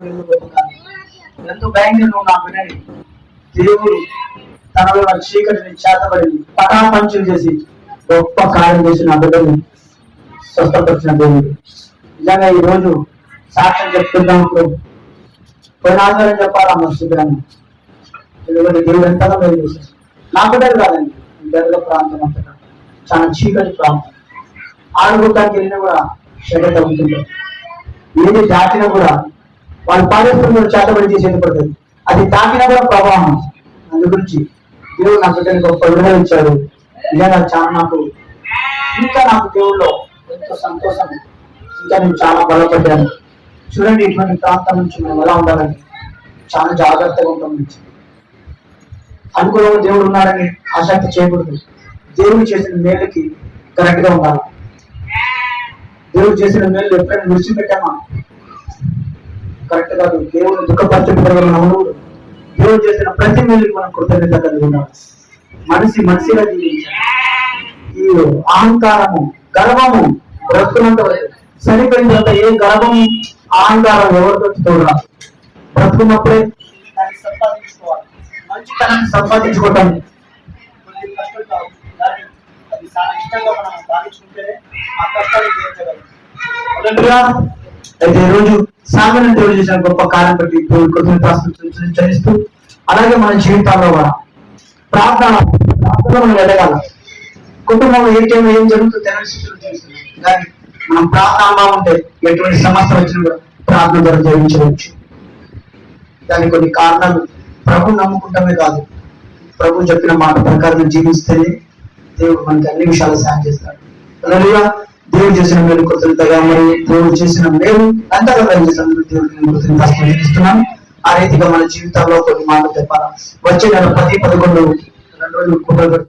ఎంతో భయంకరంగా ఉన్న ఆ బిడ్డని దేవుడు తనలో నాకు చీకటిని చేతబడి పటాపంచులు చేసి గొప్ప కార్యం చేసిన ఆ బిడ్డని స్వస్థపరిచిన దేవుడు. నిజంగా ఈ రోజు సాక్ష్యం చెప్తున్నప్పుడు పోయిన ఆధారం చెప్పాలా మన శిబిరాన్ని? ఎందుకంటే దేవుడు ఎంతగా మేలు చేశారు నా బిడ్డలు కాదండి గర్భ ప్రాంతం అంతటా. చాలా చీకటి ప్రాంతం. ఆడుకోవడానికి వెళ్ళినా కూడా షెడ తగ్గుతుంది ఏది దాటినా కూడా వాళ్ళు పాడేస్తున్న చేతబడి చేసేది పడుతుంది అది తాకినా కూడా ప్రభావం. అందు గురించి దేవుడు నా బిడ్డని గొప్ప విడుదల ఇచ్చాడు. నిజంగా చాలా నాకు ఇంకా నాకు దేవుడిలో ఎంతో సంతోషం. ఇంకా నేను చాలా బలపడ్డాను. చూడండి ఇటువంటి ప్రాంతం నుంచి మనం ఎలా ఉండాలని. చాలా జాగ్రత్తగా ఉంటాం నుంచి అనుకూలంగా దేవుడు ఉన్నాడని ఆసక్తి చేయకూడదు. దేవుడు చేసిన మేలుకి కరెక్ట్గా ఉండాలి. దేవుడు చేసిన మేలు ఎప్పుడైనా విడిచిపెట్టామా కరెక్ట్ కాదు. దేవుని దుఃఖపరచడం దేవుడు చేసిన ప్రతి మేలుకి మనం కృతజ్ఞత కలిగి ఉన్నాం మనిషి మనిషిగా జీవించాలి. ఈ అహంకారము గర్వము బ్రతుకున్నంత వరకు చనిపోయిన తర్వాత ఏ గర్వం అహంకారం ఎవరితో చూడాలి బ్రతుకున్నప్పుడే దాన్ని సంపాదించుకోవాలి. మంచితనాన్ని సంపాదించుకోవటానికి కొద్ది కష్టం కాదు అది చాలా ఇష్టంగా మనం భావించుకుంటేనే ఆ కష్టాన్ని తీర్చగలం. అయితే ఈ రోజు సాగరం దేవుడు చేసిన గొప్ప కాలం బట్టి దేవుడు అలాగే మన జీవితాల్లో కూడా ప్రార్థన ప్రార్థనలో మనం ఎదగాల. కుటుంబంలో ఏ టైం ఏం జరుగుతుందో తెలియని కానీ మనం ప్రార్థనలో ఉంటే ఎటువంటి సమస్య వచ్చినా కూడా ప్రార్థన ద్వారా జయించవచ్చు దానికి కొన్ని కారణాలు ప్రభు నమ్ముకుంటమే కాదు. ప్రభు చెప్పిన మాట ప్రకారం జీవిస్తేనే దేవుడు మనకి అన్ని విషయాలు సాయం చేస్తాడు. దేవుడు చేసిన మేలు కృతజ్ఞతగా మరి దేవుడు చేసిన మేలు అంతగా చేసిన దేవుడికి ఆ రీతిగా మన జీవితాల్లో కొన్ని మాటలు చెప్పాలా? వచ్చే నెల పది పదకొండు రెండు రోజులు